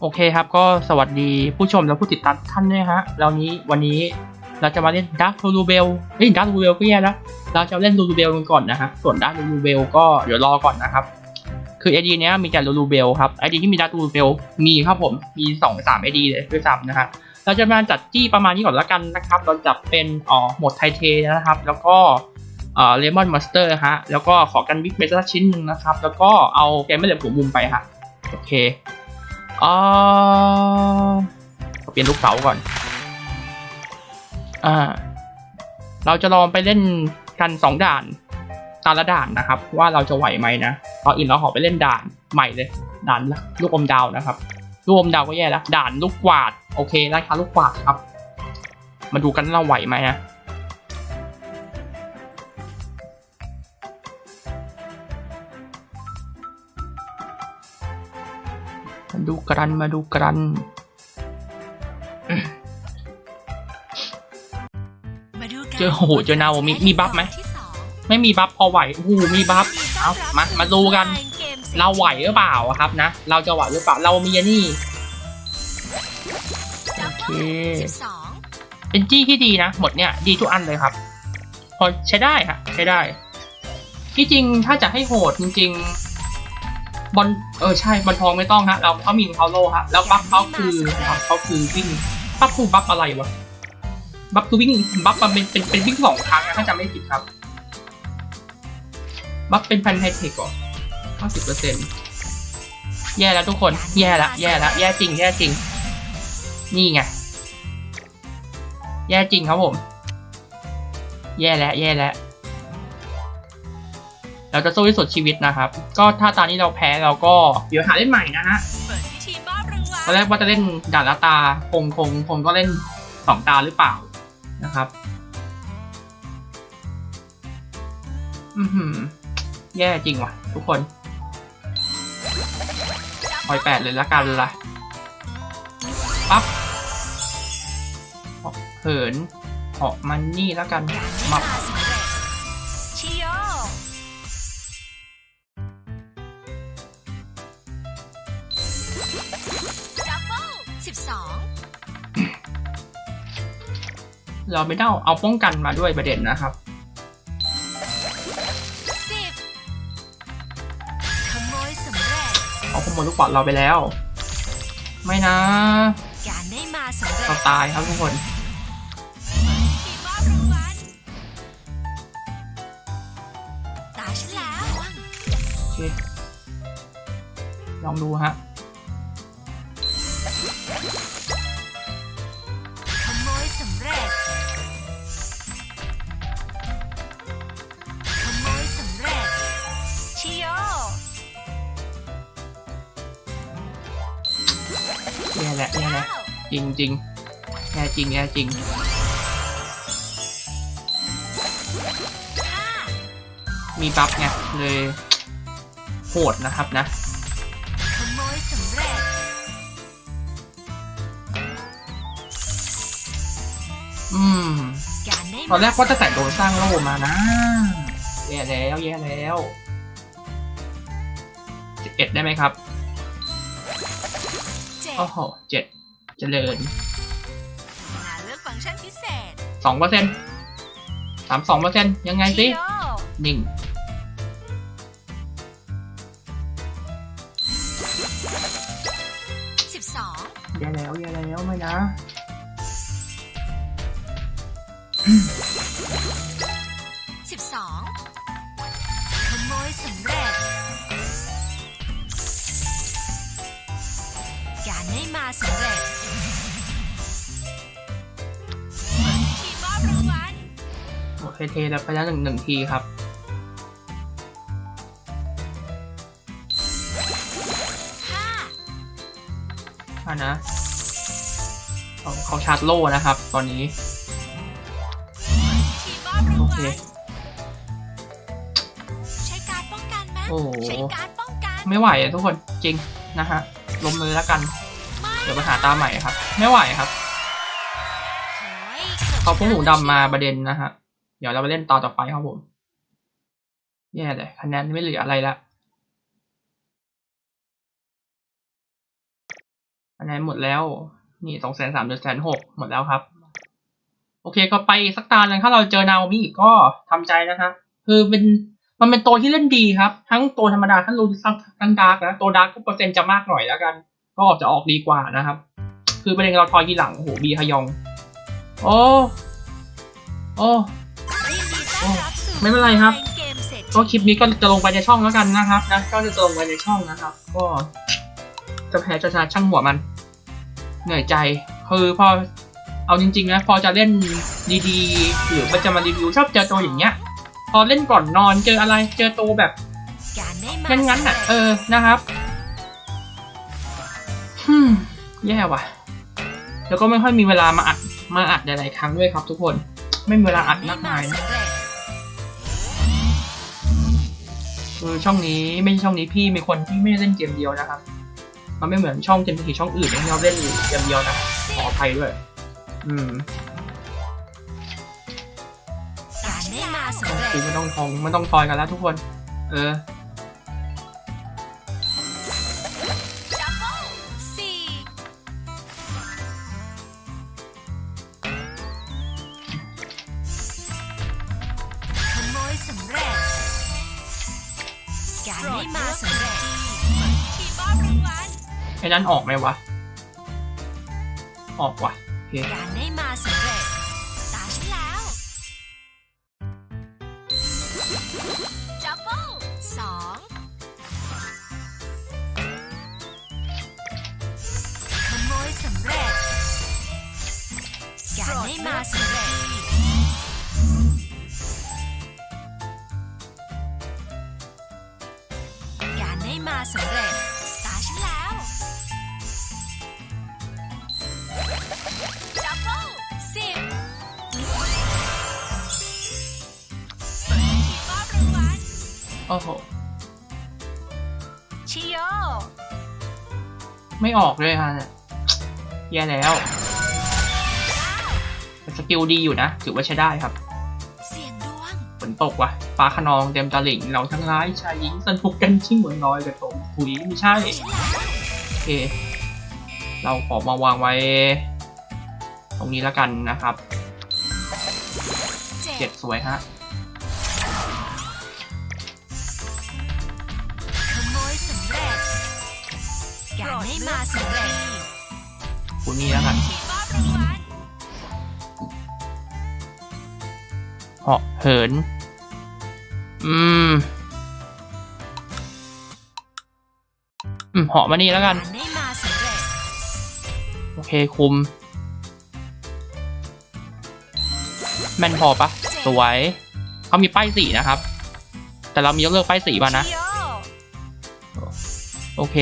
โอเคครับก็สวัสดีผู้ชมและผู้ติดตามทุกท่านด้วยฮะแล้วนี้วันนี้เราจะมาเล่นดักลูเบลเฮ้ยดักลูเบลก็แย่แล้วเราจะเล่นลูเบลกันก่อนนะฮะส่วนดักลูเบลก็เดี๋ยวรอก่อนนะครับ คือไอดีเนี้ยมีแต่ลูเบลครับไอดีที่มีดักลูเบลมีครับผมมีสองสามไอดีเลยด้วยซ้ำนะฮะเราจะมาจัดจี้ประมาณนี้ก่อนละกันนะครับเราจับเป็นอ๋อหมดไทเทนะครับ แล้วก็เอ่อเลมอนมาสเตอร์ฮะแล้วก็ขอกันวิกเบต้าชิ้นหนึ่งนะครับ แล้วก็เอาแกมไม่เหลือหัวมุมไปฮะโอเค อ่าเปลี่ยนลูกเสาก่อน อ่า เราจะลองไปเล่นกันสองด่านตาละด่านนะครับ ว่าเราจะไหวไหมนะตอนอื่นเราขอไปเล่นด่านใหม่เลย ด่านลูกอมดาวนะครับลูกอมดาวก็แย่แล้วด่านลูกกวาดโอเคได้ค่ะลูกกวาดครับ มาดูกันเราไหวไหมนะ ดูกันมาดูกันมาดูกัน เจอโอ้โหเจอนาโอมิมีบัฟไหมที่สองไม่มีบัฟพอไหวโอ้โหมีบัฟเอามามาดูกันเกมเสร็จเราไหวหรือเปล่าอะครับนะ เราจะไหวหรือเปล่าเรามีอันนี่โอเคสิบสองเป็นจี้ที่ดีนะหมดเนี่ยดีทุกอันเลยครับ พอใช้ได้ครับใช้ได้ ที่จริงถ้าจะให้โหดจริงๆ บอลเออใช่บอลทองไม่ต้องฮะเราเขามีเขาโลฮะแล้วบัฟเขาคือเขาคือวิ่งบัฟคือบัฟอะไรวะบัฟคือวิ่งบัฟมันเป็นเป็นเป็นวิ่งสองครั้งนะถ้าจำไม่ผิดครับบัฟเป็นแฟนไฮเทคเหรอห้าสิบเปอร์เซ็นต์แย่แล้วทุกคน แย่ละแย่ละแย่จริง แย่จริง นี่ไง แย่จริงครับผม แย่แล้วแย่แล้ว เราจะสู้ที่สุดชีวิตนะครับ ก็ถ้าตอนนี้เราแพ้เราก็เดี๋ยวหาเล่นใหม่นะฮะเปิดพิธีบรางวัลตอนแรกว่าจะเล่นด่านละตาคงคงคงก็เล่นสองตาหรือเปล่านะครับ อือหือ แย่จริงว่ะ ทุกคนปล่อยแปดเลยละกันละปั๊บเหินออกมันนี่แล้วกันมา เราไม่ได้เอาป้องกันมาด้วยประเด็นนะครับเอาขโมยลูกบอลเราไปแล้ว ไม่นะเราตายครับทุกคนลองดูฮะ จริงจริงแย่จริงแย่จริงห้ามีบัฟไงเลยโหดนะครับนะขโมยสำเร็จอืมการได้ตอนแรกว่าจะแต่โดนสร้างโล่มานะแย่แล้วแย่แล้วสิบเอ็ดได้ไหมครับเจ็ดโอ้โหเจ็ด เจริญงานเลือกฟังก์ชันพิเศษสองเปอร์เซ็นต์สามสองเปอร์เซ็นต์ยังไงสิชิโยนิ่งสิบสองแย่แล้วแย่แล้วไม่นะสิบสองขโมยสำเร็จ การได้มาสำเร็จทีมอบรางวัลโอเคเทแล้วไปแล้วหนึ่งหนึ่งทีครับห้าอ่านะเขาเขาชาร์จโล่นะครับ ตอนนี้ทีมอบรางโอวัเคลใช้การป้องกันไหมโอ้โห ใช้การป้องกัน ไม่ไหวอะทุกคนจริงนะฮะล้มเลยแล้วกันไม่ เดี๋ยวไปหาตาใหม่ครับ ไม่ไหวครับเขาพวกหนูดำมาประเด็นนะฮะ เดี๋ยวเราไปเล่นต่อต่อไปครับผม แย่เลยคะแนนไม่เหลืออะไรละคะแนนหมดแล้ว นี่สองแสนสามเดือนแสนหกหมดแล้วครับ โอเคก็ไปสักตาหนึ่งถ้าเราเจอนาโอมิอีกก็ทำใจนะฮะคือเป็นมันเป็นตัวที่เล่นดีครับ ทั้งตัวธรรมดาทั้งรูทั้งดาร์กนะ ตัวดาร์กก็เปอร์เซ็นต์จะมากหน่อยแล้วกัน ก็จะออกดีกว่านะครับ คือประเด็นเราทอยทีหลังโอ้โหบีฮยองโอ้โอ้ไม่เป็นไรครับ ก็คลิปนี้ก็จะลงไปในช่องแล้วกันนะครับนะก็จะลงไปในช่องนะครับ ก็จะแพ้จะชนะช่างหัวมัน เหนื่อยใจคือพอเอาจริงๆนะพอจะเล่นดีๆ หรือมันจะมารีวิวชอบเจอตัวอย่างเงี้ย พอเล่นก่อนนอนเจออะไรเจอตัวแบบงั้นงั้นๆอะเออนะครับ แย่ว่ะ แล้วก็ไม่ค่อยมีเวลามาอัดมาอัดหลายๆครั้งด้วยครับทุกคน ไม่มีเวลาอัดมากมายนะสำเร็จคือช่องนี้ไม่ใช่ช่องนี้พี่มีคนที่ไม่ได้เล่นเกมเดียวนะครับ มันไม่เหมือนช่องเกมที่ช่องอื่นที่เราเล่นเกมเดียวนะขออภัยด้วย อืมการได้มาสำเร็จคือไม่ต้องทองไม่ต้องทอยกันแล้วทุกคน เออ ไอ้นั้นออกไหมวะ ออกว่ะโอเคการได้มาสำเร็จตาฉันแล้วจับเบิลสองขโมยสำเร็จการได้มาสำเร็จการได้มาสำเร็จ อ้โหชิโยไม่ออกเลยฮะเนี่ยแย่แล้วแต่สกิลดีอยู่นะ ถือว่าใช้ได้ครับเสียงดวงฝนตกว่ะฟ้าขนองเต็มตลิ่งเราทั้งร้ายชายหญิงสนุกกันชิ่งเหมือนน้อยกระทงคุยไม่ใช่ฉันแล้วโอเค เราขอมาวางไว้ ตรงนี้แล้วกันนะครับเจ็เจ็ดดสวยฮะ การได้มาสำเร็จคุณนี่แล้วกันทีมอบรางวัลเหาะเหิน อืม อืมเหาะมานี่แล้วกันการได้มาสำเร็จโอเคคุม แม่นพอปะสวยเขามีป้ายสีนะครับ แต่เรามียกเลิกป้ายสีป่ะนะชิโยโอเค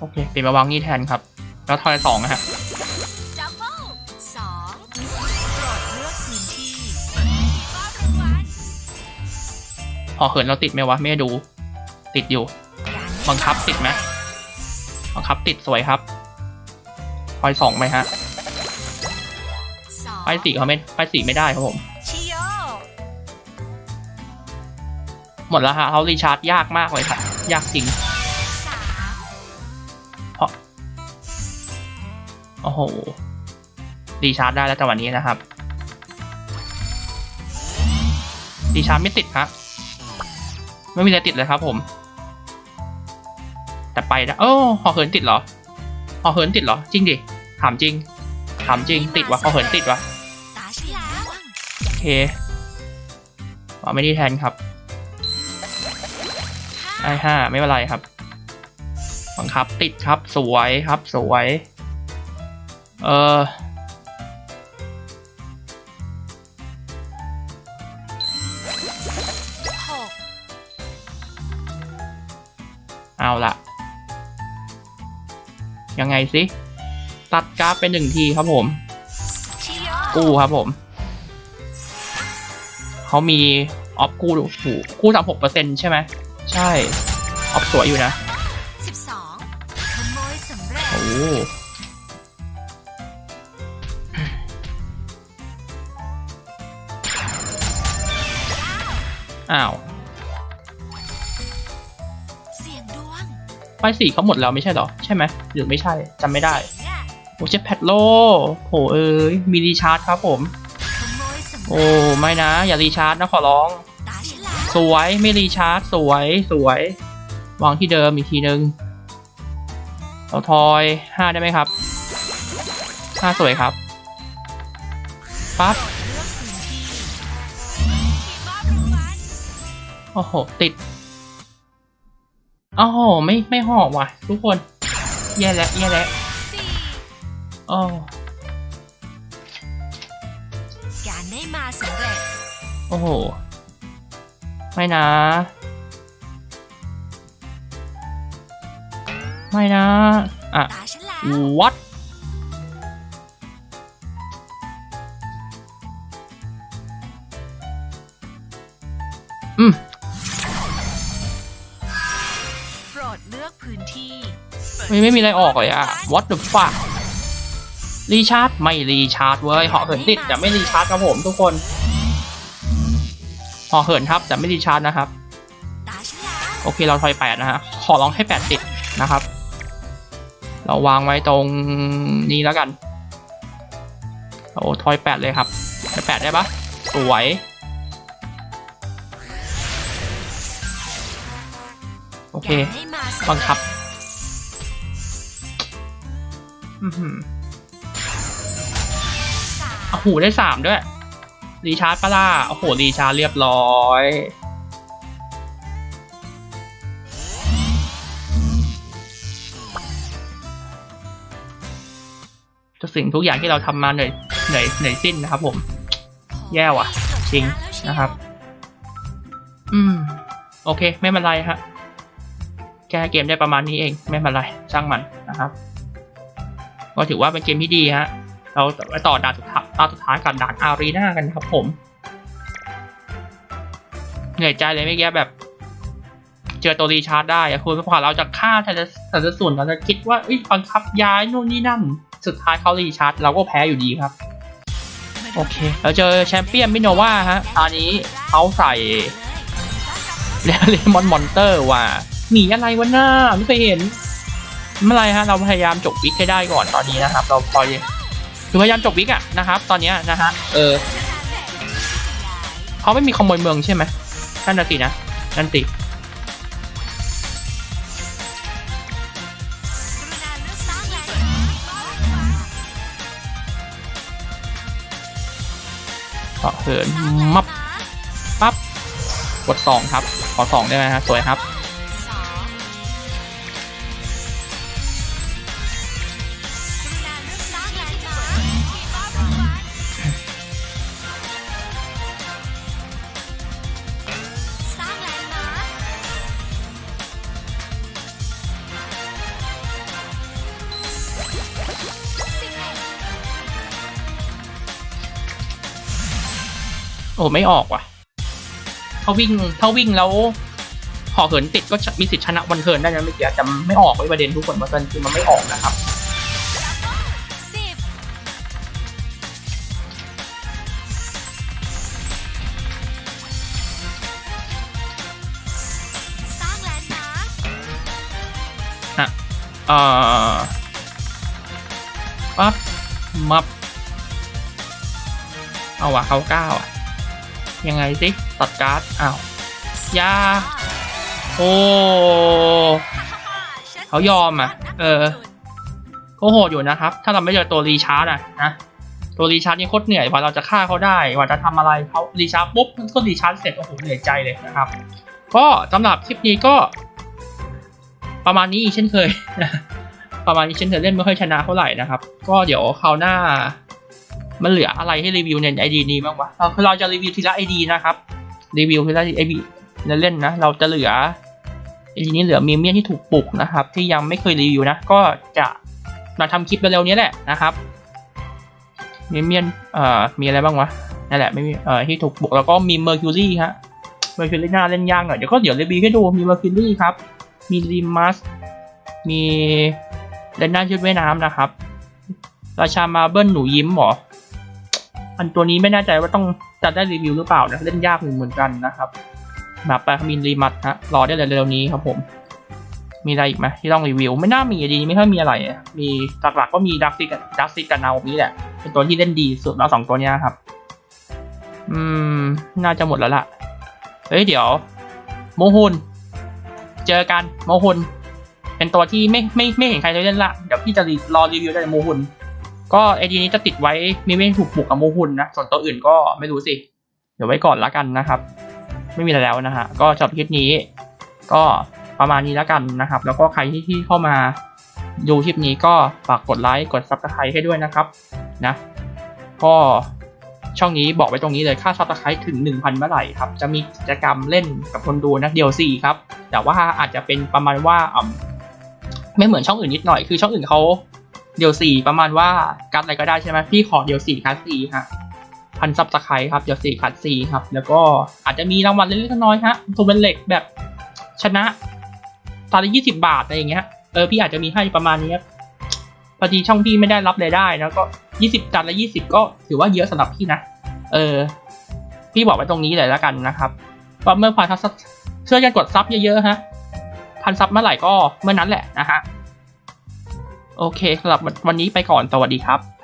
โอเคเปลี่ยนมาวางนี่แทนครับ แล้วทอยสองนะฮะดับเบิลสองโปรดเลือกพื้นที่ทีมอบรางวัลพอเขินเราติดไหมวะไม่ได้ดู ติดอยู่ บังคับติดไหมบังคับติดสวยครับทอยสองไหมฮะสองป้ายสีเขาไม่ป้ายสีไม่ได้ครับผมชิโยหมดแล้วฮะเขารีชาร์จยากมากเลยค่ะ ยากจริง โอ้โหรีชาร์จได้แล้วแต่วันนี้นะครับรีชาร์จไม่ติดครับไม่มีอะไรติดเลยครับผม แต่ไปนะโอ้หอเหินติดเหรอหอเหินติดเหรอ จริงดิถามจริงถามจริงติดวะหอเหินติดวะโอเคเอาไม่ได้แทนครับไอห้าไม่เป็นไรครับบังคับติดครับสวยครับสวย เออหกเอาละยังไงสิ ตัดกราฟเป็นหนึ่งทีครับผมชิโยกู้ครับผม เขามีออฟกู้ถูกกู้สามหกเปอร์เซ็นใช่ไหม ใช่ ออฟสวยอยู่นะสิบสองขโมยสำเร็จโอ้ อ้าว เสียงดวงป้ายสีเขาหมดแล้วไม่ใช่เหรอ ใช่ไหมหรือไม่ใช่จำไม่ได้เจ๋งอะโอ้เจ็ตแพดโลโหเอ้ยมีรีชาร์จครับผม ขโมยสำโอ้ไม่นะ อย่ารีชาร์จนะขอร้อง ตาฉันแล้วสวยไม่รีชาร์จสวยสวย วางที่เดิมอีกทีนึงเอาทอยห้าได้ไหมครับห้าสวยครับปั๊บ โอ้โห ติด โอ้โห ไม่ ไม่หอกว่ะ ทุกคน แย่แล้ว แย่แล้วสี่โอ้การได้มาสำเร็จ โอ้โห ไม่นะ ไม่นะ อะตาฉันแล้ว what ไม่ไม่มีอะไรออกเลยอะ what the fuck รีชาร์จไม่รีชาร์จเว้ยเหาะเหินติดแต่ไม่รีชาร์จครับผมทุกคนเหาะเหินครับแต่ไม่รีชาร์จนะครับ โอเคเราทอยแปดนะฮะขอร้องให้แปดติดนะครับ เราวางไว้ตรงนี้แล้วกันโอ้ทอยแปดเลยครับแปดได้ปะสวยโอเคบังคับ โอ้โหได้สามด้วย รีชาร์จปะล่าโอ้โห รีชาร์จเรียบร้อย ทุกสิ่งทุกอย่างที่เราทำมาเหนื่อยเหนื่อยเหนื่อยสิ้นนะครับผม แย่ว่ะ จริงนะครับ อืม โอเค ไม่เป็นไรฮะแก้เกมได้ประมาณนี้เอง ไม่เป็นไร ช่างมันนะครับ ก็ถือว่าเป็นเกมที่ดีฮะ เราไปต่อด่านสุดท้ายตาสุดท้ายกับด่านอารีนากันครับผมเหนื่อยใจเลยไม่แก้แบบ เจอตัวรีชาร์จได้คุณกว่าเราจะฆ่าแต่ละแต่ละส่วนเราจะคิดว่าเอ้ยบังคับย้ายนู่นนี่นั่น สุดท้ายเขารีชาร์จเราก็แพ้อยู่ดีครับ โอเค เราเจอแชมเปี้ยนมิโนวาฮะตอนนี้เขาใส่เลยเลมอนมอนเตอร์ว่ะหนีอะไรวะหน้าไม่เคยเห็น ไม่เป็นไรฮะเราพยายามจบวิกให้ได้ก่อนตอนนี้นะครับ เราพอยคือพยายามจบวิกอะนะครับ ตอนเนี้ยนะฮะเออเขาไม่มีขโมยเมืองใช่ไหมนั่นนะสินะนั่นสิเลือกสร้างแลนด์มาร์คมอบรางวัลเกาะเหินมับปั๊บกดสองครับ ขอสองได้ไหมฮะสวยครับ อ้ไม่ออกว่ะถ้าวิ่งถ้าวิ่งแล้วหอเหินติดก็มีสิทธิ์ชนะวันเทิร์นได้นะเมื่อกี้แต่ไม่ออกไว้ประเด็นทุกคนวันเทินคือมันไม่ออกนะครับน่าอ่อปั๊บมับเอาวะเขาเก้าอะ ยังไงสิตัดการ์ดอ้าวยาโอ้เขายอมอะ เออก็โหดอยู่นะครับ ถ้าเราไม่เจอตัวรีชาร์ดอะนะตัวรีชาร์ดนี่โคตรเหนื่อยกว่าเราจะฆ่าเขาได้กว่าจะทำอะไรเขารีชาร์ดปุ๊บก็รีชาร์ดเสร็จโอ้โหเหนื่อยใจเลยนะครับ ก็สำหรับคลิปนี้ก็ ประมาณนี้เช่นเคยประมาณนี้เช่นเคยเล่นไม่ค่อยชนะเท่าไหร่นะครับ ก็เดี๋ยวคราวหน้า มันเหลืออะไรให้รีวิวในไอดีนี้บ้างวะเราคือเราจะรีวิวทีละไอดีนะครับ รีวิวทีละไอดีเล่นๆนะ เราจะเหลือไอดีนี้เหลือมีเมียนที่ถูกปลุกนะครับ ที่ยังไม่เคยรีวิวนะ ก็จะมาทำคลิปเร็วๆนี้แหละนะครับมีเมียนเอ่อมีอะไรบ้างวะนั่นแหละไม่มีเอ่อที่ถูกปลุกแล้วก็มีเมอร์คิวรี่ฮะเมอร์คิวรี่น่าเล่นยากหน่อยเดี๋ยวก็เดี๋ยวรีวิวให้ดูมีเมอร์คิวรี่ครับ มีริมัสมีเลนน่าชุดว่ายน้ำนะครับ ราชามาเบิลหนูยิ้มหรอ อันตัวนี้ไม่แน่ใจว่าต้องจะได้รีวิวหรือเปล่านะเล่นยากเหมือนกันนะครับแบบปาคามินรีมัดฮะรอได้เลยเร็วๆนี้ครับผม มีอะไรอีกไหมที่ต้องรีวิว ไม่น่ามีดีไม่ค่อยมีอะไร มีหลักๆก็มีดักซิกดักซิกกับเนานี้แหละ เป็นตัวที่เล่นดีสุดแล้วสองตัวนี้ครับ อืม น่าจะหมดแล้วล่ะ เฮ้ยเดี๋ยว โมฮุนเจอกันโมฮุนเป็นตัวที่ไม่ไม่ไม่เห็นใครเลยเล่นละเดี๋ยวพี่จะรอรีวิวได้โมฮุน ก็ไอดีนี้จะติดไว้มีไม่ถูกบุกกับโมฮุนนะ ส่วนตัวอื่นก็ไม่รู้สิ เดี๋ยวไว้ก่อนละกันนะครับ ไม่มีอะไรแล้วนะฮะ ก็จบคลิปนี้ ก็ประมาณนี้แล้วกันนะครับ แล้วก็ใครที่ที่เข้ามาดูคลิปนี้ก็ฝากกดไลค์ กด subscribe ให้ด้วยนะครับ นะ ก็ช่องนี้บอกไว้ตรงนี้เลยค่า subscribe ถึง 1,000 เมื่อไหร่ครับ จะมีกิจกรรมเล่นกับคนดูนะเดียวสี่ครับ แต่ว่าอาจจะเป็นประมาณว่าอ่ำไม่เหมือนช่องอื่นนิดหน่อย คือช่องอื่นเขา เดียวสี่ประมาณว่าการดอะไรก็ได้ใช่ไหมพี่ขอเดียวสี่คัสสี่ฮะพันซับสไครต์ครับเดี๋ยวสี่คัดสี่ครับ แล้วก็อาจจะมีรางวัลเล็กๆน้อยๆฮะตัวเป็นเหล็กแบบชนะตอนละยี่สิบบาทอะไรอย่างเงี้ยเออพี่อาจจะมีให้ประมาณนี้ครับพอดีช่องพี่ไม่ได้รับรายได้นะก็ยี่สิบจานละยี่สิบก็ถือว่าเยอะสำหรับพี่นะ เออ พี่บอกไว้ตรงนี้เลยแล้วกันนะครับว่าเมื่อพันซับช่วยกันกดซับเยอะๆฮะพันซับเมื่อไหร่ก็เมื่อนั้นแหละนะฮะ โอเคสำหรับวันนี้ไปก่อนสวัสดีครับ